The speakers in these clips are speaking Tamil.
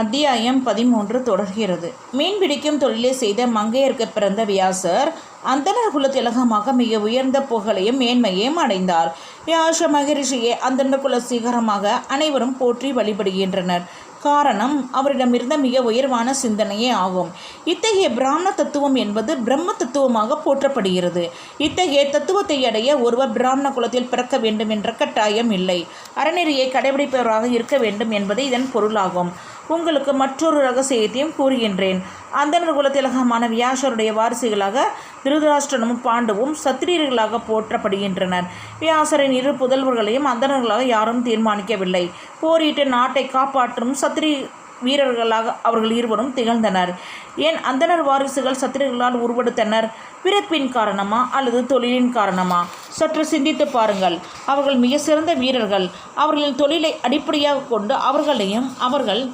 அத்தியாயம் பதிமூன்று தொடர்கிறது. மீன் பிடிக்கும் தொழிலை செய்த மங்கையருக்கு பிறந்த வியாசர் அந்தனர் குல திலகமாக மிக உயர்ந்த புகழையும் மேன்மையையும் அடைந்தார். வியாச மகரிஷியை அந்தனர் குல சிகரமாக அனைவரும் போற்றி வழிபடுகின்றனர். காரணம் அவரிடமிருந்த மிக உயர்வான சிந்தனையே ஆகும். இத்தகைய பிராமண தத்துவம் என்பது பிரம்ம தத்துவமாக போற்றப்படுகிறது. இத்தகைய தத்துவத்தை அடைய ஒருவர் பிராமண குலத்தில் பிறக்க வேண்டும் என்ற கட்டாயம் இல்லை. அறநெறியை கடைபிடிப்பவராக இருக்க வேண்டும் என்பது இதன் பொருளாகும். உங்களுக்கு மற்றொரு ரகசியத்தையும் கூறுகின்றேன். அந்தனர் குலத்திலகமான வியாசருடைய வாரிசுகளாக திருதராஷ்டிரனும் பாண்டுவும் சத்திரியர்களாக போற்றப்படுகின்றனர். வியாசரின் இரு புதல்வர்களையும் அந்தணர்களாக யாரும் தீர்மானிக்கவில்லை. போரிட்டு நாட்டை காப்பாற்றும் சத்திரி வீரர்களாக அவர்கள் இருவரும் திகழ்ந்தனர். ஏன் அந்தனர் வாரிசுகள் சத்திரிகளால் உருவெடுத்தனர்? பிறப்பின் காரணமா அல்லது தொழிலின் காரணமா? சற்று சிந்தித்து பாருங்கள். அவர்கள் மிக சிறந்த வீரர்கள். அவர்களின் தொழிலை அடிப்படையாக கொண்டு அவர்களையும் அவர்கள்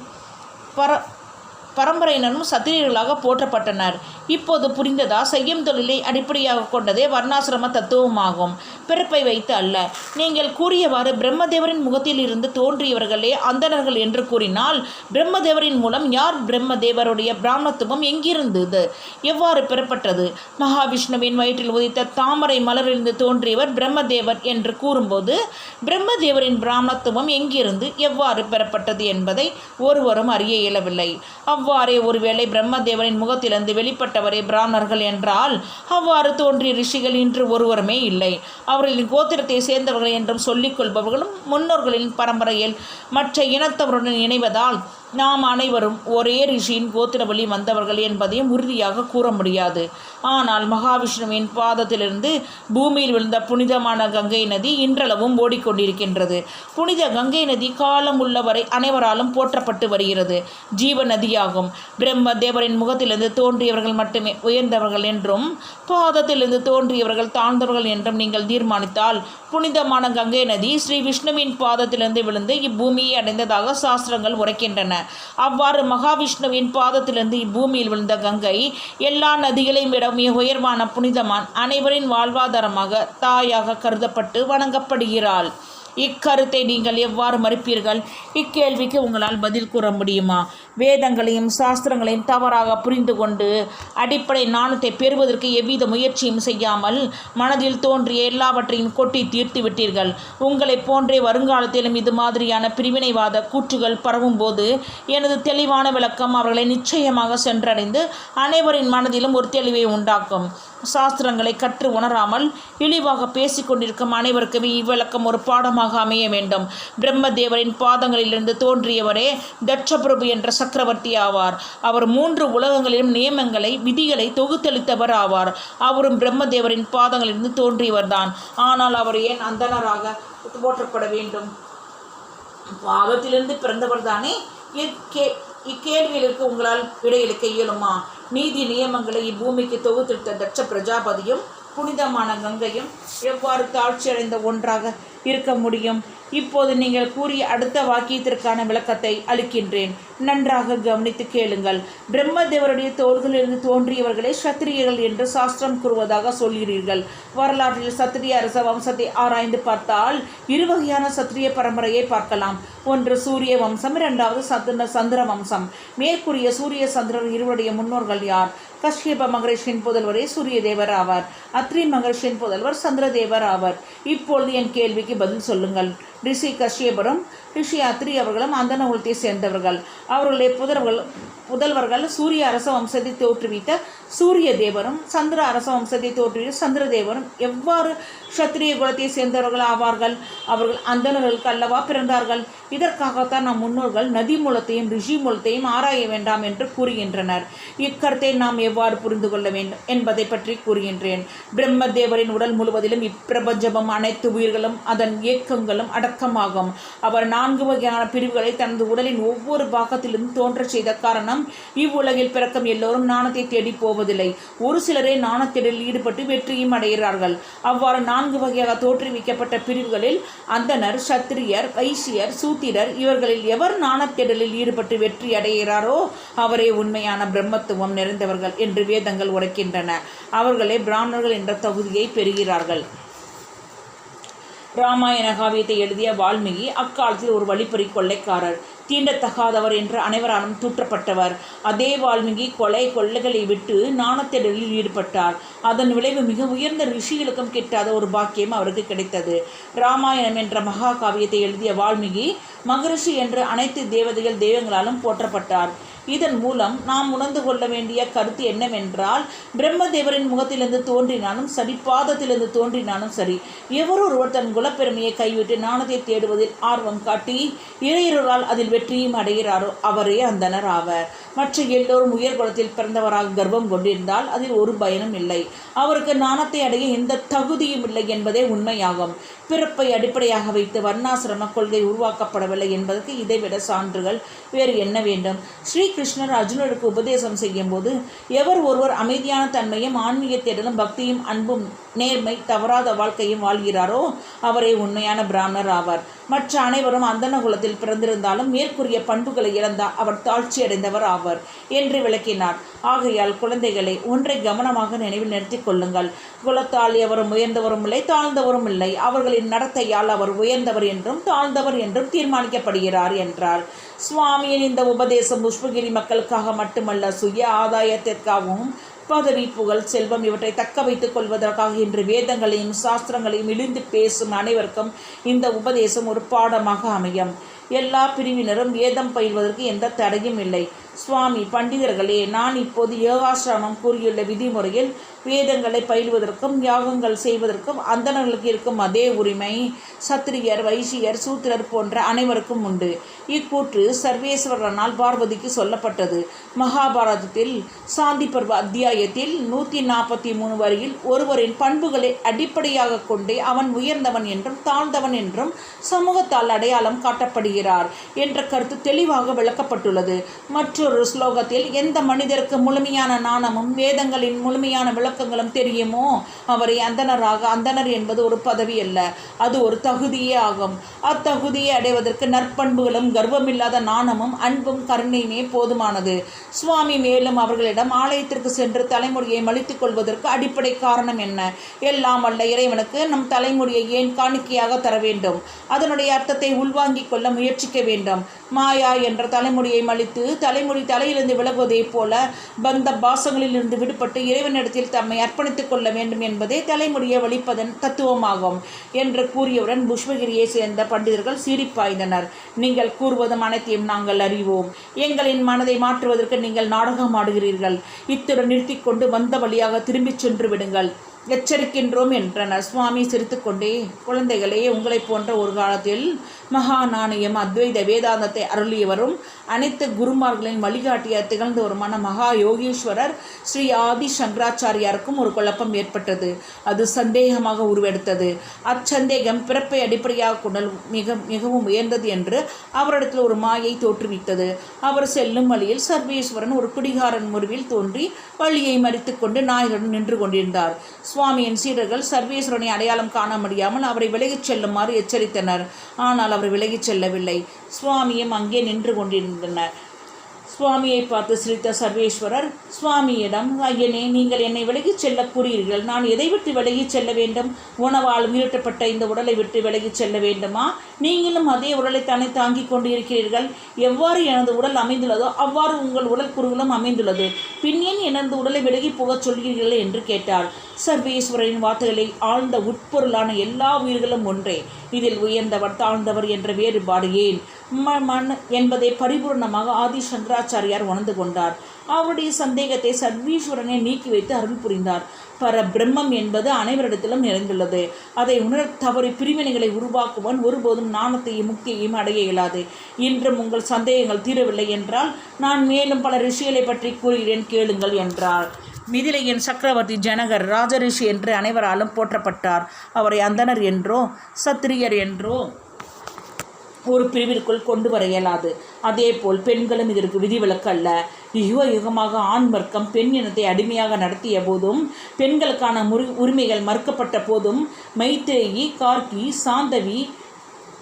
பர பரம்பரையினரும் சத்திரியர்களாக போற்றப்பட்டனர். இப்போது புரிந்ததா? செய்யும் தொழிலை அடிப்படையாக கொண்டதே வர்ணாசிரம தத்துவமாகும். பிறப்பை வைத்து அல்ல. நீங்கள் கூறியவாறு பிரம்மதேவரின் முகத்தில் இருந்து தோன்றியவர்களே அந்தணர்கள் என்று கூறினால் பிரம்மதேவரின் மூலம் யார் பிரம்மதேவருடைய பிராமணத்துவம் எங்கிருந்தது? எவ்வாறு பெறப்பட்டது மகாவிஷ்ணுவின் வயிற்றில் உதித்த தாமரை மலரிலிருந்து தோன்றியவர் பிரம்மதேவர் என்று கூறும்போது பிரம்மதேவரின் பிராமணத்துவம் எங்கிருந்து எவ்வாறு பெறப்பட்டது என்பதை ஒருவரும் அறிய இயலவில்லை. அவ்வாறே ஒருவேளை பிரம்மதேவரின் முகத்திலிருந்து வெளிப்பட்ட வெளிப்பட்டவரே பிராமணர்கள் என்றால் அவ்வாறு தோன்றிய ரிஷிகள் இன்று ஒருவருமே இல்லை. அவர்களின் கோத்திரத்தை சேர்ந்தவர்கள் என்றும் சொல்லிக் கொள்பவர்களும் முன்னோர்களின் பரம்பரையில் மற்ற இனத்தவருடன் இணைவதால் நாம் அனைவரும் ஒரே ரிஷியின் கோத்திர வழி வந்தவர்கள் என்பதையும் உறுதியாக கூற முடியாது. ஆனால் மகாவிஷ்ணுவின் பாதத்திலிருந்து பூமியில் விழுந்த புனிதமான கங்கை நதி இன்றளவும் ஓடிக்கொண்டிருக்கின்றது. புனித கங்கை நதி காலம் உள்ளவரை அனைவராலும் போற்றப்பட்டு வருகிறது. ஜீவ நதியாகும். பிரம்ம தேவரின் முகத்திலிருந்து தோன்றியவர்கள் மட்டுமே உயர்ந்தவர்கள் என்றும் பாதத்திலிருந்து தோன்றியவர்கள் தாழ்ந்தவர்கள் என்றும் நீங்கள் தீர்மானித்தால் புனிதமான கங்கை நதி ஸ்ரீ விஷ்ணுவின் பாதத்திலிருந்து விழுந்து இப்பூமியை அடைந்ததாக சாஸ்திரங்கள் உரைக்கின்றன. அவ்வாறு மகாவிஷ்ணுவின் பாதத்திலிருந்து இப்பூமியில் விழுந்த கங்கை எல்லா நதிகளையும் விட மிக உயர்வான புனிதமான் அனைவரின் வாழ்வாதாரமாக தாயாக கருதப்பட்டு வணங்கப்படுகிறாள். இக்கருத்தை நீங்கள் எவ்வாறு மறுப்பீர்கள்? இக்கேள்விக்கு உங்களால் பதில் கூற முடியுமா? வேதங்களையும் சாஸ்திரங்களையும் தவறாக புரிந்து கொண்டு அடிப்படை நாணத்தை பெறுவதற்கு எவ்வித முயற்சியும் செய்யாமல் மனதில் தோன்றிய எல்லாவற்றையும் கொட்டி தீர்த்து விட்டீர்கள். உங்களைப் போன்றே வருங்காலத்திலும் இது மாதிரியான பிரிவினைவாத கூற்றுகள் பரவும்போது எனது தெளிவான விளக்கம் அவர்களை நிச்சயமாக சென்றடைந்து அனைவரின் மனதிலும் ஒரு தெளிவை உண்டாக்கும். சாஸ்திரங்களை கற்று உணராமல் இழிவாக பேசிக்கொண்டிருக்கும் அனைவருக்குமே இவ்விளக்கம் ஒரு பாடமாக அமைய வேண்டும். பிரம்மதேவரின் பாதங்களிலிருந்து தோன்றியவரே தட்சபிரபு என்ற சக்கரவர்த்தி ஆவார். அவர் மூன்று உலகங்களிலும் நியமங்களை விதிகளை தொகுத்தளித்தவர் ஆவார். அவரும் பிரம்மதேவரின் பாதங்களிலிருந்து தோன்றியவர்தான். ஆனால் அவர் ஏன் அந்தனராக போற்றப்பட வேண்டும்? பாவத்திலிருந்து பிறந்தவர் தானே இக்கே இக்கேள்விகளுக்கு உங்களால் விடையளிக்க இயலுமா? நீதி நியமங்களை இப்பூமிக்கு தொகுத்திட்ட தட்ச பிரஜாபதியும் புனிதமான கங்கையும் எவ்வாறு தாழ்ச்சியடைந்த ஒன்றாக இருக்க முடியும்? இப்போது நீங்கள் கூறிய அடுத்த வாக்கியத்திற்கான விளக்கத்தை அளிக்கின்றேன். நன்றாக கவனித்து கேளுங்கள். பிரம்மதேவருடைய தோள்களிலிருந்து தோன்றியவர்களே சத்திரியர்கள் என்று சாஸ்திரம் கூறுவதாக சொல்கிறீர்கள். வரலாற்றில் சத்திரிய அரச வம்சத்தை ஆராய்ந்து பார்த்தால் இரு வகையான சத்திரிய பரம்பரையை பார்க்கலாம். ஒன்று சூரிய வம்சம் இரண்டாவது சந்திர சந்திர வம்சம். மேற்கூறிய சூரிய சந்திரர் இருவருடைய முன்னோர்கள் யார்? கஷ்யப மகரிஷியின் புதல்வரே சூரிய தேவர் ஆவார். அத்ரி மகரிஷியின் புதல்வர் சந்திரதேவர் ஆவார். இப்பொழுது என் கேள்விக்கு பதில் சொல்லுங்கள். ரிஷி கஷ்யபரும் ரிஷி அத்ரி அவர்களும் அந்தன குலத்தை சேர்ந்தவர்கள். அவர்களுடைய புதல்வர்கள் புதல்வர்கள் சூரிய அரச வம்சத்தை தோற்றுவித்த சூரிய தேவரும் சந்திர அரச வம்சத்தை தோற்றுவித்த சந்திர தேவரும் எவ்வாறு சத்திரிய குலத்தை சேர்ந்தவர்கள் ஆவார்கள்? அவர்கள் அந்தனர்களுக்கு அல்லவா பிறந்தார்கள்? இதற்காகத்தான் நம் முன்னோர்கள் நதி மூலத்தையும் ரிஷி மூலத்தையும் ஆராய வேண்டாம் என்று கூறுகின்றனர். இக்கருத்தை நாம் எவ்வாறு புரிந்து கொள்ள வேண்டும் என்பதை பற்றி கூறுகின்றேன். பிரம்மதேவரின் உடல் முழுவதிலும் இப்பிரபஞ்சமும் அனைத்து உயிர்களும் அதன் இயக்கங்களும் அடக்கமாகும். அவர் நான்கு வகையான பிரிவுகளை தனது உடலின் ஒவ்வொரு பாகத்திலும் தோன்றச் செய்த காரணம் இவ்வுலகில் பிறக்கும் எல்லோரும் நாணத்தை தேடி போவதில்லை. ஒரு சிலரே நாணத்தேடலில் ஈடுபட்டு வெற்றியும் அடைகிறார்கள். அவ்வாறு நான்கு வகையாக தோற்றுவிக்கப்பட்ட பிரிவுகளில் அந்தனர் சத்திரியர் வைசியர் சூத்திரர் இவர்களில் எவர் நாணத்தேடலில் ஈடுபட்டு வெற்றி அடைகிறாரோ அவரே உண்மையான பிரம்மத்துவம் நிறைந்தவர்கள் என்று வேதங்கள் உரைக்கின்றன. அவர்களே பிராமணர்கள் என்ற தகுதியை பெறுகிறார்கள். ராமாயண காவியத்தை எழுதிய வால்மீகி அக்காலத்தில் ஒரு வழிப்பறி கொள்ளைக்காரர். தீண்டத்தகாதவர் என்று அனைவராலும் தூற்றப்பட்டவர். அதே வால்மீகி கொலை கொள்ளைகளை விட்டு நாணத்தேடலில் ஈடுபட்டார். அதன் விளைவு மிக உயர்ந்த ரிஷிகளுக்கும் கிட்டாத ஒரு பாக்கியம் அவருக்கு கிடைத்தது. ராமாயணம் என்ற மகா காவியத்தை எழுதிய வால்மீகி மகரிஷி என்று அனைத்து தேவதைகள் தெய்வங்களாலும் போற்றப்பட்டார். இதன் மூலம் நாம் உணர்ந்து கொள்ள வேண்டிய கருத்து என்னவென்றால் பிரம்மதேவரின் முகத்திலிருந்து தோன்றினாலும் சரி பாதத்திலிருந்து தோன்றினாலும் சரி எவரொருவர் தன் குலப்பெருமையை கைவிட்டு நாணத்தை தேடுவதில் ஆர்வம் காட்டி இளையரால் அதில் வெற்றியும் அடைகிறாரோ அவரே அந்தனர் ஆவர். மற்ற எல்லோரும் உயர் குலத்தில் பிறந்தவராக கர்வம் கொண்டிருந்தால் அதில் ஒரு பயனும் இல்லை. அவருக்கு நாணத்தை அடைய எந்த தகுதியும் இல்லை என்பதே உண்மையாகும். பிறப்பை அடிப்படையாக வைத்து வர்ணாசிரம கொள்கை உருவாக்கப்படவில்லை என்பதற்கு இதைவிட சான்றுகள் வேறு என்ன வேண்டும்? ஸ்ரீகிருஷ்ணர் அர்ஜுனருக்கு உபதேசம் செய்யும் போது எவர் ஒருவர் அமைதியான தன்மையும் ஆன்மீக தேடலும் பக்தியும் அன்பும் நேர்மை தவறாத வாழ்க்கையும் வாழ்கிறாரோ அவரே உண்மையான பிராமணர் ஆவார். மற்ற அனைவரும் அந்தன குலத்தில் பிறந்திருந்தாலும் மேற்கூறிய பண்புகளை இழந்த அவர் தாழ்ச்சி அடைந்தவர் ஆவார் என்று விளக்கினார். ஆகையால் குழந்தைகளை ஒன்றை கவனமாக நினைவில் நிறுத்திக் கொள்ளுங்கள். குலத்தால் எவரும் உயர்ந்தவரும் இல்லை தாழ்ந்தவரும் இல்லை. அவர்கள் அவர்களின் நடத்தையால் அவர் உயர்ந்தவர் என்றும் தாழ்ந்தவர் என்றும் தீர்மானிக்கப்படுகிறார் என்றார். சுவாமியின் இந்த உபதேசம் புஷ்பகிரி மக்களுக்காக மட்டுமல்ல சுய ஆதாயத்திற்காகவும் பதவி புகழ் செல்வம் இவற்றை தக்க வைத்துக் கொள்வதற்காக இன்று வேதங்களையும் சாஸ்திரங்களையும் இழிந்து பேசும் அனைவருக்கும் இந்த உபதேசம் ஒரு பாடமாக அமையும். எல்லா பிரிவினரும் வேதம் பயில்வதற்கு எந்த தடையும் இல்லை. சுவாமி பண்டிதர்களே நான் இப்போது யோகாசிரமம் கூறியுள்ள விதிமுறையில் வேதங்களை பயில்வதற்கும் யாகங்கள் செய்வதற்கும் அந்தணர்களுக்கு இருக்கும் அதே உரிமை சத்திரியர் வைசியர் சூத்திரர் போன்ற அனைவருக்கும் உண்டு. இக்கூற்று சர்வேஸ்வரனால் பார்வதிக்கு சொல்லப்பட்டது. மகாபாரதத்தில் சாந்தி பர்வ அத்தியாயத்தில் நூற்றி நாற்பத்தி மூணு வரையில் ஒருவரின் பண்புகளை அடிப்படையாக கொண்டே அவன் உயர்ந்தவன் என்றும் தாழ்ந்தவன் என்றும் சமூகத்தால் அடையாளம் காட்டப்படுகிறார் என்ற கருத்து தெளிவாக விளக்கப்பட்டுள்ளது. மற்றொரு ஸ்லோகத்தில் எந்த மனிதருக்கு முழுமையான நாணமும் வேதங்களின் முழுமையான விளக்கங்களும் தெரியுமோ அவரை அந்தனராக அந்தனர் என்பது ஒரு பதவி அல்ல அது ஒரு தகுதியே ஆகும். அத்தகுதியை அடைவதற்கு நற்பண்புகளும் கர்வமில்லாத நாணமும் அன்பும் கருணையுமே போதுமானது. சுவாமி மேலும் அவர்களிடம் ஆலயத்திற்கு சென்று தலைமுடியை மலித்துக் கொள்வதற்கு அடிப்படை காரணம் என்ன? எல்லாம் அல்ல இறைவனுக்கு நம் தலைமுடியை ஏன் காணிக்கையாக தர வேண்டும்? அதனுடைய அர்த்தத்தை உள்வாங்கிக் கொள்ள முயற்சிக்க வேண்டும். மாயா என்ற தலைமுடியை மலித்து தலைமுடி தலையிலிருந்து விலகுவதைப் போல பந்த பாசங்களிலிருந்து விடுபட்டு இறைவனிடத்தில் தம்மை அர்ப்பணித்துக் கொள்ள வேண்டும் என்பதே தலைமுடியை வலிப்பதன் தத்துவமாகும் என்று கூறியவுடன் புஷ்பகிரியை சேர்ந்த பண்டிதர்கள் சீரிப்பாய்ந்தனர் நீங்கள் கூறுவதும் அனைத்தையும் நாங்கள் அறிவோம். எங்களின் மனதை மாற்றுவதற்கு நீங்கள் நாடகம் ஆடுகிறீர்கள். இத்துடன் நிறுத்திக் கொண்டு வந்த வழியாக திரும்பிச் சென்று விடுங்கள். எச்சரிக்கின்றோம் என்றனர். சுவாமி சிரித்துக்கொண்டே குழந்தைகளே உங்களைப் போன்ற ஒரு காலத்தில் மகா நாணயம் அத்வைத வேதாந்தத்தை அருளியவரும் அனைத்து குருமார்களின் வழிகாட்டிய திகழ்ந்தவருமான மகா யோகீஸ்வரர் ஸ்ரீ ஆதி சங்கராச்சாரியாருக்கும் ஒரு குழப்பம் ஏற்பட்டது. அது சந்தேகமாக உருவெடுத்தது. அச்சந்தேகம் பிறப்பை அடிப்படையாக கொண்டல் மிக மிகவும் உயர்ந்தது என்று அவரிடத்தில் ஒரு மாயை தோற்றுவித்தது. அவர் செல்லும் வழியில் சர்வேஸ்வரன் ஒரு குடிகாரன் முறிவில் தோன்றி வழியை மறித்து கொண்டு நாயகன் நின்று கொண்டிருந்தார். சுவாமியின் சீடர்கள் சர்வேஸ்வரனை அடையாளம் காண முடியாமல் அவரை விலகிச் செல்லுமாறு எச்சரித்தனர். ஆனால் அவர் விலகிச் செல்லவில்லை. சுவாமியும் அங்கே நின்று கொண்டிருந்தனர் சுவாமியை பார்த்து சிரித்த சர்வேஸ்வரர் சுவாமியிடம் ஐயனே நீங்கள் என்னை விலகிச் செல்ல கூறீர்கள். நான் எதை விட்டு விலகிச் செல்ல வேண்டும்? உணவால் உயிரிட்டப்பட்ட இந்த உடலை விட்டு விலகிச் செல்ல வேண்டுமா? நீங்களும் அதே உடலை தானே தாங்கிக் கொண்டு இருக்கிறீர்கள் எவ்வாறு எனது உடல் அமைந்துள்ளதோ அவ்வாறு உங்கள் உடல் குறுகளும் அமைந்துள்ளது. பின்னேன் எனது உடலை விலகி போகச் சொல்கிறீர்கள்? என்று கேட்டார் சர்வேஸ்வரரின் வார்த்தைகளை ஆழ்ந்த உட்பொருளான எல்லா உயிர்களும் ஒன்றே. இதில் உயர்ந்தவர் தாழ்ந்தவர் என்ற வேறுபாடு ஏன்? மண் என்பதை பரிபூர்ணமாக ஆதி சங்கராச்சாரியார் உணர்ந்து கொண்டார். அவருடைய சந்தேகத்தை சர்வீஸ்வரனை நீக்கி வைத்து அருள் புரிந்தார். பர பிரம்மம் என்பது அனைவரிடத்திலும் நிறைந்துள்ளது. அதை உணர தவறி பிரிவினைகளை உருவாக்குவன் ஒருபோதும் நாணத்தையும் முக்தியையும் அடைய இயலாது. இன்றும் உங்கள் சந்தேகங்கள் தீரவில்லை என்றால் நான் மேலும் பல ரிஷிகளை பற்றி கூறுகிறேன் கேளுங்கள் என்றார். மிதிலையின் சக்கரவர்த்தி ஜனகர் ராஜரிஷி என்று அனைவராலும் போற்றப்பட்டார். அவரை அந்தனர் என்றோ சத்திரியர் என்றோ ஒரு பிரிவிற்குள் கொண்டு வர இயலாது. அதேபோல் பெண்களும் இதற்கு விதிவிலக்கு அல்ல. யுக யுகமாக ஆண் வர்க்கம் பெண் இனத்தை அடிமையாக நடத்திய போதும் பெண்களுக்கான முரு உரிமைகள் மறுக்கப்பட்ட போதும் மைத்ரேயி கார்கி சாந்தவி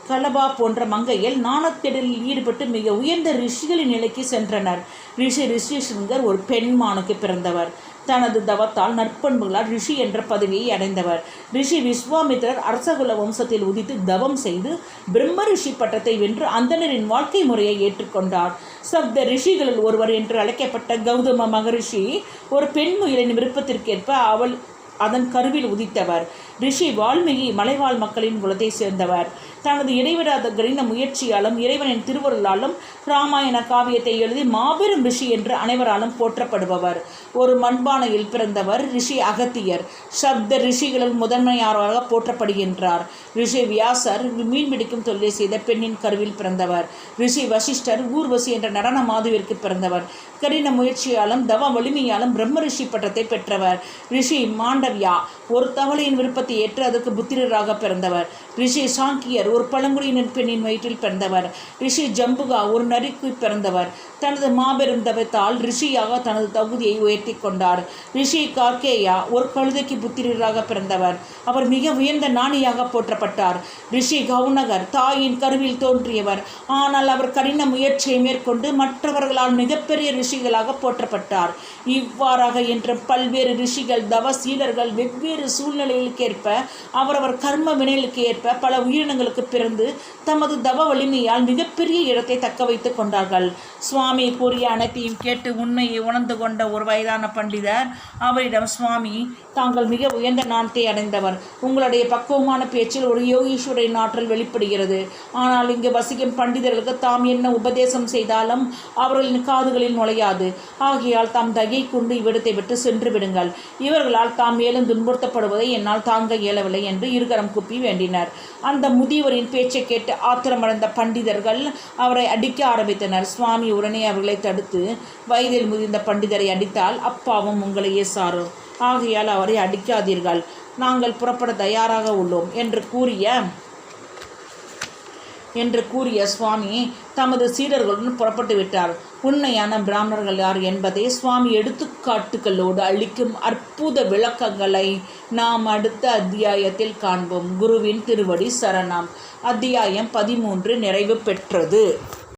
கலபா போன்ற மங்கையில் நாணத்தெடலில் ஈடுபட்டு மிக உயர்ந்த ரிஷிகளின் நிலைக்கு சென்றனர். ரிஷி ரிஷிசங்கர் ஒரு பெண்மானுக்கு பிறந்தவர். தனது தவத்தால் நற்பண்புகளால் ரிஷி என்ற பதவியை அடைந்தவர். ரிஷி விஸ்வாமித்திரர் அரசகுல வம்சத்தில் உதித்து தவம் செய்து பிரம்ம ரிஷி பட்டத்தை வென்று அந்தணரின் வாழ்க்கை முறையை ஏற்றுக்கொண்டார். சப்த ரிஷிகளில் ஒருவர் என்று அழைக்கப்பட்ட கௌதம மகரிஷி ஒரு பெண் முயலின் விருப்பத்திற்கேற்ப அவள் அதன் கருவில் உதித்தவர். ரிஷி வால்மீகி மலைவாழ் மக்களின் குலத்தை சேர்ந்தவர். தனது இடைவிடாத கடின முயற்சியாலும் இறைவனின் திருவருளாலும் ராமாயண காவியத்தை எழுதி மாபெரும் ரிஷி என்று அனைவராலும் போற்றப்படுபவர். ஒரு மண்பானையில் பிறந்தவர் ரிஷி அகத்தியர். சப்த ரிஷிகளில் முதன்மையாராக போற்றப்படுகின்றார். ரிஷி வியாசர் மீன் பிடிக்கும் தொழிலை செய்த பெண்ணின் கருவில் பிறந்தவர். ரிஷி வசிஷ்டர் ஊர்வசி என்ற நடன மாதுவிற்கு பிறந்தவர். கடின முயற்சியாலும் தவ வலிமையாலும் பிரம்ம ரிஷி பட்டத்தை பெற்றவர். ரிஷி மாண்டவ்யா ஒரு தவளையின் விருப்பத்தை ஏற்று அதற்கு புத்திரராக பிறந்தவர். ரிஷி சாங்கியர் ஒரு பழங்குடியினர் பெண்ணின் வயிற்றில் பிறந்தவர். ரிஷி ஜம்புகா ஒரு நரிக்கு பிறந்தவர். தனது மாபெரும் தவத்தால் ரிஷியாக தனது தகுதியை உயர்த்தி கொண்டார். ரிஷி கார்கேயா ஒரு கழுதைக்கு புத்திரராக பிறந்தவர். அவர் மிக உயர்ந்த நாணியாக போற்றப்பட்டார். ரிஷி கவுனகர் தாயின் கருவில் தோன்றியவர். ஆனால் அவர் கடின முயற்சியை மேற்கொண்டு மற்றவர்களால் மிகப்பெரிய ரிஷிகளாக போற்றப்பட்டார். இவ்வாறாக என்ற பல்வேறு ரிஷிகள் தவசீலர்கள் வெவ்வேறு சூழ்நிலைகளுக்கேற்ப அவரவர் கர்ம வினைகளுக்கு ஏற்ப பல உயிரினங்களுக்கு பிறந்து தமது தவ வலிமையால் மிகப்பெரிய இடத்தை தக்க வைத்துக் கொண்டார்கள். சுவாமி கூறிய அனைத்தையும் கேட்டு உண்மையை உணர்ந்து கொண்ட ஒரு வயதான பண்டிதர் அவரிடம் சுவாமி தாங்கள் மிக உயர்ந்த நாணத்தை அடைந்தவர். உங்களுடைய பக்குவமான பேச்சில் ஒரு யோகீஸ்வரின் ஆற்றல் வெளிப்படுகிறது. ஆனால் இங்கு வசிக்கும் பண்டிதர்களுக்கு தாம் என்ன உபதேசம் செய்தாலும் அவர்களின் காதுகளில் நுழையாது. ஆகையால் தாம் தகை கொண்டு இவ்விடத்தை விட்டு சென்று விடுங்கள். இவர்களால் தாம் மேலும் துன்புறுத்தப்படுவதை என்னால் தாங்க இயலவில்லை என்று இருகரம் குப்பி வேண்டினர். அந்த முதியவரின் பேச்சை கேட்டு ஆத்திரமடைந்த பண்டிதர்கள் அவரை அடிக்க ஆரம்பித்தனர். சுவாமி உடனே அவர்களை தடுத்து வயதில் முதிர்ந்த பண்டிதரை அடித்தால் அப்பாவும் உங்களையே சாரும். ஆகையால் அவரை அடிக்காதீர்கள். நாங்கள் புறப்பட தயாராக உள்ளோம் என்று கூறிய என்று கூறிய சுவாமி தமது சீடர்களுடன் புறப்பட்டு விட்டார். உண்மையான பிராமணர்கள் யார் என்பதை சுவாமி எடுத்துக்காட்டுகளோடு அளிக்கும் அற்புத விளக்கங்களை நாம் அடுத்த அத்தியாயத்தில் காண்போம். குருவின் திருவடி சரணம். அத்தியாயம் பதிமூன்று நிறைவு பெற்றது.